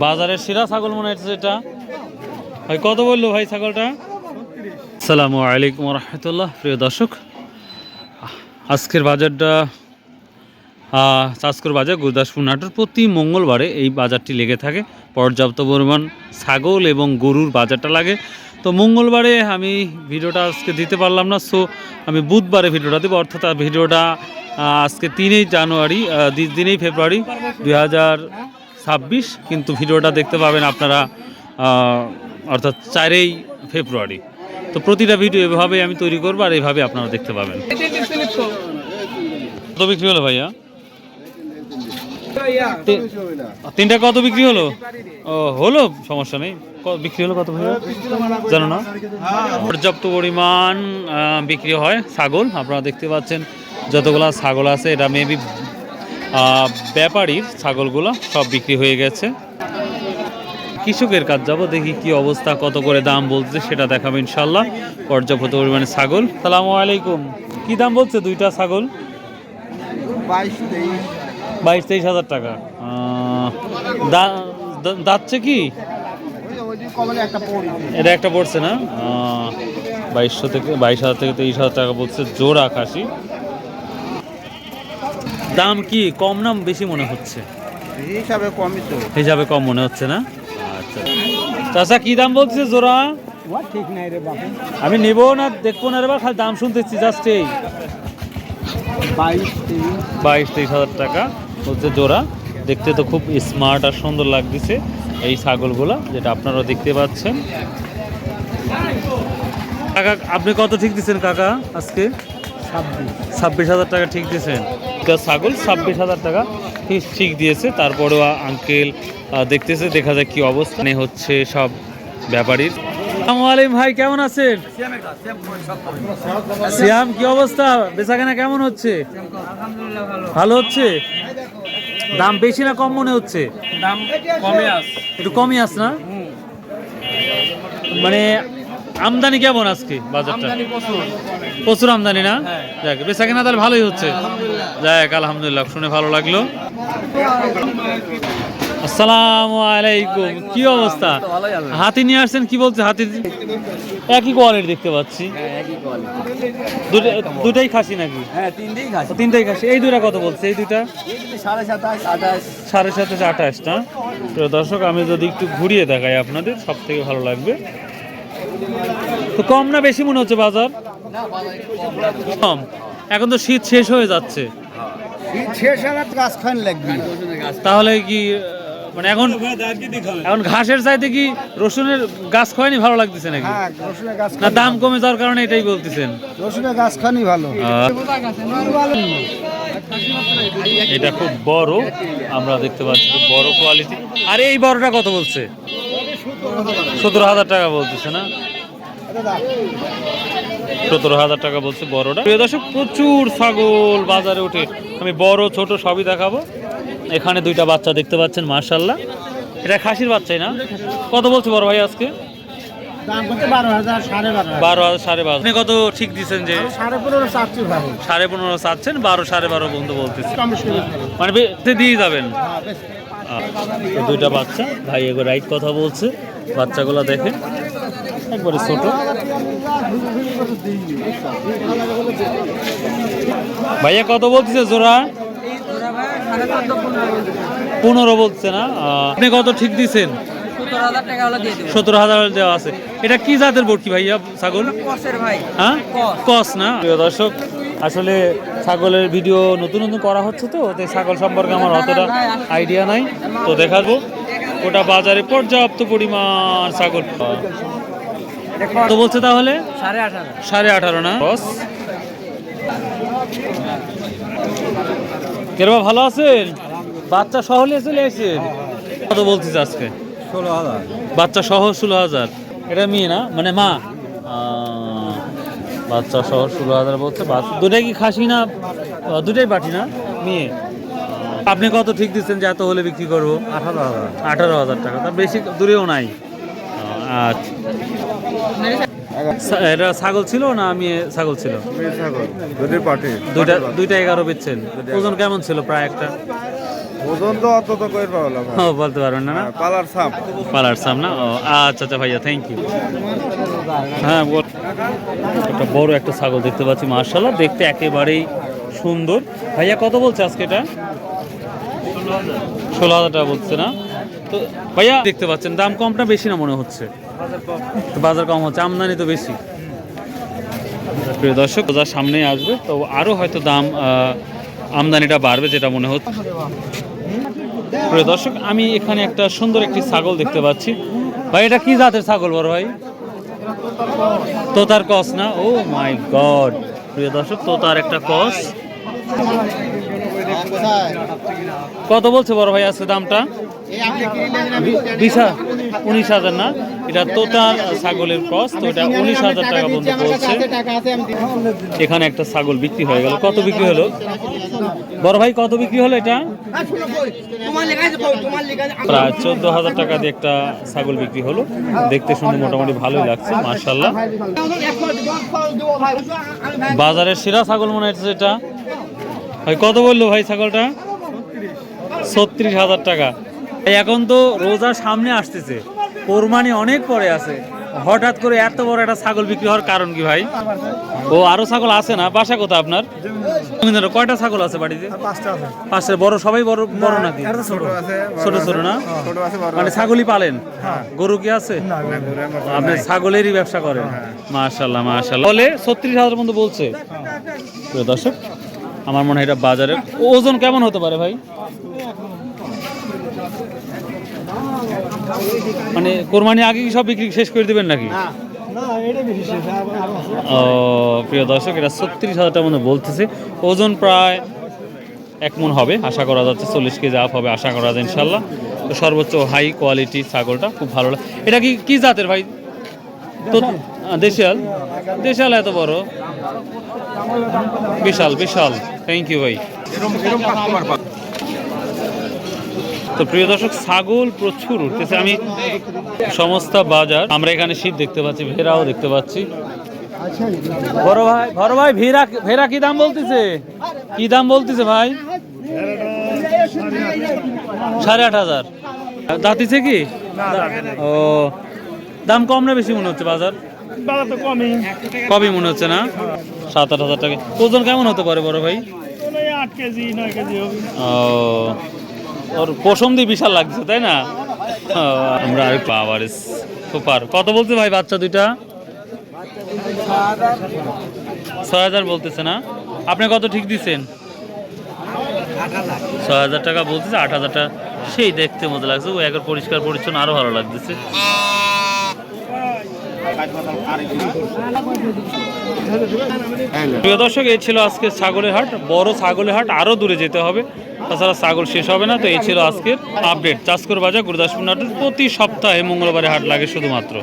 বাজারের সেরা ছাগল মনে হচ্ছে এটা। ভাই কত বলল ভাই ছাগলটা? আসসালামু আলাইকুম রহমতুল্লাহ প্রিয় দর্শক। আজকের বাজারটা চাষকর বাজার গুরদাসপুর নাটোর প্রতি মঙ্গলবারে এই বাজারটি লেগে থাকে। পর্যাপ্ত পরিমাণ ছাগল এবং গরুর বাজারটা লাগে। তো মঙ্গলবারে আমি ভিডিওটা আজকে দিতে পারলাম না সো আমি বুধবারে ভিডিওটা দেবো। অর্থাৎ ভিডিওটা আজকে তিনই জানুয়ারি আহ, দি- তিনই ফেব্রুয়ারি দুই হাজার ছাব্বিশ, কিন্তু ভিডিওটা দেখতে পাবেন আপনারা অর্থাৎ চারই ফেব্রুয়ারি। তো প্রতিটা ভিডিও এভাবে আমি তৈরি করব আর এইভাবে আপনারা দেখতে পাবেন। কত বিক্রি হলো ভাইয়া? তিনটা কত বিক্রি হলো? ও, হলো, সমস্যা নেই। বিক্রি হলো কত ভাইয়া? জানো না? পর্যাপ্ত পরিমাণ বিক্রি হয় ছাগল, আপনারা দেখতে পাচ্ছেন। যতগুলা ছাগল আছে, এটা মেবি ব্যাপারীর ছাগলগুলো সব বিক্রি হয়ে গেছে। কৃষকের কাজ যাব দেখি কি অবস্থা কত করে দাম বলছে সেটা দেখাবো ইনশাল্লাহ। পর্যাপ্ত পরিমাণে ছাগল। সালামু আলাইকুম। কি দাম বলছে দুইটা ছাগল? বাইশ তেইশ। হাজার টাকা। দাচ্ছে কি? এটা একটা পড়ছে না? বাইশশো থেকে বাইশ হাজার থেকে তেইশ হাজার টাকা বলছে জোড়া খাসি। দাম কি কম নাম বেশি মনে হচ্ছে? হিসাবে কমই তো। হিসাবে কম মনে হচ্ছে না? আচ্ছা। চাচা কি দাম বলছে জোড়া? ঠিক নাই রে বাবু। আমি নেব না দেখব না রে বা খালি দাম শুনতেছি জাস্ট এই। বাইশ তেইশ। বাইশ তেইশ হাজার টাকা হচ্ছে জোড়া। দেখতে তো খুব স্মার্ট আর সুন্দর লাগতেছে এই ছাগলগুলা যেটা আপনারা দেখতে পাচ্ছেন। কাকা আপনি কত ঠিক দিচ্ছেন কাকা আজকে? ছাব্বিশ। হাজার টাকা ঠিক দিয়েছেন একটা ছাগল ছাব্বিশ হাজার টাকা ঠিক দিয়েছে। তারপরেও আঙ্কেল দেখতেছে দেখা যায় কি অবস্থা। মানে হচ্ছে সব ব্যাপারীর আলাইকুম ভাই কেমন আছেন? সিয়াম কি অবস্থা? বেচাকেনা কেমন হচ্ছে? ভালো হচ্ছে? দাম বেশি না কম মনে হচ্ছে? দাম কমে আস একটু কমই আস না? মানে আমদানি কেমন আজকে বাজারটা? প্রচুর। আমদানি না? হ্যাঁ। যাক বেচা কেনা তাহলে ভালোই হচ্ছে। যাক আলহামদুলিল্লাহ শুনে ভালো লাগল। আসসালামু আলাইকুম কি অবস্থা? হাতি নিয়ে আসছেন কি বলছে হাতি? একই কোয়ালিটি দেখতে পাচ্ছি। হ্যাঁ দুটাই খাসি নাকি? হ্যাঁ তিনটেই খাসি। এই দুটা কত বলছে? এই দুটা সাড়ে সাতাশ আঠাশটা। তো দর্শক আমি যদি একটু ঘুরিয়ে দেখাই আপনাদের সব থেকে ভালো লাগবে। তো কম না বেশি মনে হচ্ছে বাজার? কম। এখন তো শীত শেষ হয়ে যাচ্ছে। শেষ হাজার গাছ খান লাগবে। তাহলে কি মানে এখন এখন ঘাসের চাইতে কি রসুনের গাছ খাওয়ানি ভালো লাগতেছে নাকি? হ্যাঁ না দাম কমে যাওয়ার কারণে এটাই বলতেছেন। রসুনের গাছ খানি ভালো। এটা খুব বড় আমরা দেখতে পাচ্ছি খুব বড় কোয়ালিটি আর এই বড়টা কত বলছে? সতেরো হাজার টাকা বলতেছে না? সতেরো হাজার টাকা বলছে বড়টা। প্রিয় দর্শক প্রচুর ছাগল বাজারে উঠে আমি বড় ছোট সবই দেখাবো। এখানে দুইটা বাচ্চা দেখতে পাচ্ছেন মার্শাল্লাহ এটা খাসির বাচ্চাই না? কত বলছে বড় ভাই আজকে? বারো হাজার সাড়ে বারো আপনি কত ঠিক দিচ্ছেন যে? সাড়ে পনেরো চাচ্ছেন বারো সাড়ে বারো বন্ধু বলতেছে। মানে দিয়ে যাবেন। হ্যাঁ, দুইটা বাচ্চা ভাই এগো রাইট কথা বলছে। বাচ্চাগুলো দেখেন। একবারে ছোট। ভাইয়া কত বলতেছে জোড়া? পনেরো বলছে না? আপনি কত ঠিক দেবো সতেরো হাজার দেওয়া আছে। এটা কি জাতের বটকি ভাইয়া? ছাগল? হ্যাঁ? কস। না? দর্শক, আসলে ছাগলের ভিডিও নতুন নতুন করা হচ্ছে তো তাই ছাগল সম্পর্কে আমার অতটা আইডিয়া নাই। তো দেখাবো ওটা বাজারে পর্যাপ্ত পরিমাণ ছাগল। তো বলছে তাহলে? সাড়ে আঠারো। সাড়ে আঠারো না? বস। কেরবা ভালো আছেন? বাচ্চা সহ নিয়ে চলে এসেছেন কত বলছিস আজকে? ষোলো হাজার। বাচ্চা সহ ষোলো হাজার। এটা মেয়ে না? মানে মা? বাচ্চা সহ ষোলো হাজার বলছে। বাচ্চা দুটাই কি খাসি না দুটাই বাটি না? মেয়ে। আপনি কত ঠিক দিচ্ছেন যে এত হলে বিক্রি করব? আঠারো হাজার। আঠারো হাজার টাকা। তার বেশি দূরেও নাই। আচ্ছা। এটা ছাগল? ছিল না আমি ছাগল ছিল? দুটি দুইটা দুইটা এগারো বেচছেন। ওজন কেমন ছিল প্রায় একটা? ওজন তো অত তো কই পাবো ও বলতে পারবেন না না? পালার সাপ। পালার সাম না? ও আচ্ছা আচ্ছা ভাইয়া থ্যাংক ইউ হ্যাঁ বল। একটা বড় একটা ছাগল দেখতে পাচ্ছি মার্শাল্লাহ দেখতে একেবারেই সুন্দর। ভাইয়া কত বলছে আজকে এটা? ষোলো হাজার টাকা বলছে না? তো ভাইয়া, দেখতে পাচ্ছেন, দাম কমটা বেশি না মনে হচ্ছে? বাজার কম হচ্ছে, আমদানি তো বেশি। প্রিয় দর্শক যার সামনেই আসবে, তো আরও হয়তো দাম আমদানিটা বাড়বে, যেটা মনে হচ্ছে। প্রিয় দর্শক, আমি এখানে একটা সুন্দর একটি ছাগল দেখতে পাচ্ছি। ভাই, এটা কি জাতের ছাগল বড় ভাই? তোতার কস না? ও মাই গড প্রিয় দর্শক, তোতার একটা কস। কত বলছে বড় ভাই আছে দামটা? উনিশ হাজার না? এটা তোতার ছাগলের ক্রস তো এটা উনিশ হাজার টাকা পর্যন্ত বলছে এখানে একটা ছাগল বিক্রি হয়ে গেল। কত বিক্রি হলো? বড় ভাই কত বিক্রি হলো এটা? প্রায় চোদ্দ হাজার টাকা দিয়ে একটা ছাগল বিক্রি হলো। দেখতে শুনে মোটামুটি ভালোই লাগছে মার্শাল্লাহ বাজারের সেরা ছাগল মনে হচ্ছে এটা। ভাই কত বলল ভাই ছাগলটা? ছত্রিশ হাজার টাকা। এখন তো রোজা সামনে আসতেছে। কোরবানি অনেক পরে আছে। হঠাৎ করে এত বড় একটা ছাগল বিক্রি হওয়ার কারণ কি ভাই? ও আরও ছাগল আছে না? বাসা কোথায় আপনার? কয়টা ছাগল আছে বাড়িতে? পাঁচটা পাশে বড় সবাই বড় বড় নাকি? ছোট ছোট ছোট না? বড় মানে ছাগলই পালেন? গরু কি আছে? আপনি ছাগলেরই ব্যবসা করেন। মাশাল্লাহ মাশাল্লাহ বলে ছত্রিশ হাজার মতো বলছে। দর্শক আমার মনে হয় এটা বাজারে। ওজন কেমন হতে পারে ভাই? মানে কোরবানি আগে কি সব বিক্রি শেষ করে দিবেন নাকি? ও প্রিয় দর্শক এটা ছত্রিশ হাজার টাকার মধ্যে বলতেছে। ওজন প্রায় এক মন হবে আশা করা যাচ্ছে চল্লিশ কেজি আপ হবে আশা করা যায় ইনশাল্লাহ তো সর্বোচ্চ হাই কোয়ালিটি ছাগলটা খুব ভালো লাগে। এটা কি কি জাতের ভাই? তো আহ, দেশিয়াল? দেশিয়াল এত বড়? বিশাল বিশাল। থ্যাংক ইউ ভাই। তো প্রিয় দর্শক ছাগল প্রচুর উঠতেছে। আমি সমস্ত বাজার আমরা এখানে শীত দেখতে পাচ্ছি ভেড়াও দেখতে পাচ্ছি। বড় ভাই বড় ভাই ভেড়া ভেড়া কি দাম বলতেছে? কি দাম বলতেছে ভাই? সাড়ে আট হাজার। দাঁতিছে কি? ও দাম কম না বেশি মনে হচ্ছে বাজার? বাবা তো কমই। কমই মনে হচ্ছে না? সাত আট হাজার টাকা। ওজন কেমন হতে পারে বড় ভাই? আট কেজি নয় কেজি ও ওর পশম দিয়ে বিশাল লাগছে তাই না? আমরা আর পাওয়ার সুপার। কত বলছে ভাই বাচ্চা দুইটা? ছয় হাজার বলতেছে না? আপনি কত ঠিক দিচ্ছেন ছয় হাজার টাকা বলতেছে আট হাজার টাকা। সেই দেখতে মতো লাগছে। ও একবার পরিষ্কার পরিচ্ছন্ন আরও ভালো লাগতেছে। প্রিয় দর্শক, এই ছিল আজকে ছাগলের হাট। বড় ছাগলের হাট আরও দূরে যেতে হবে। তাছাড়া ছাগল শেষ হবে না, তো এই ছিল আজকের আপডেট চাষকর বাজার, গুরুদাসপুর নাটক প্রতি সপ্তাহে মঙ্গলবারে হাট লাগে শুধুমাত্র।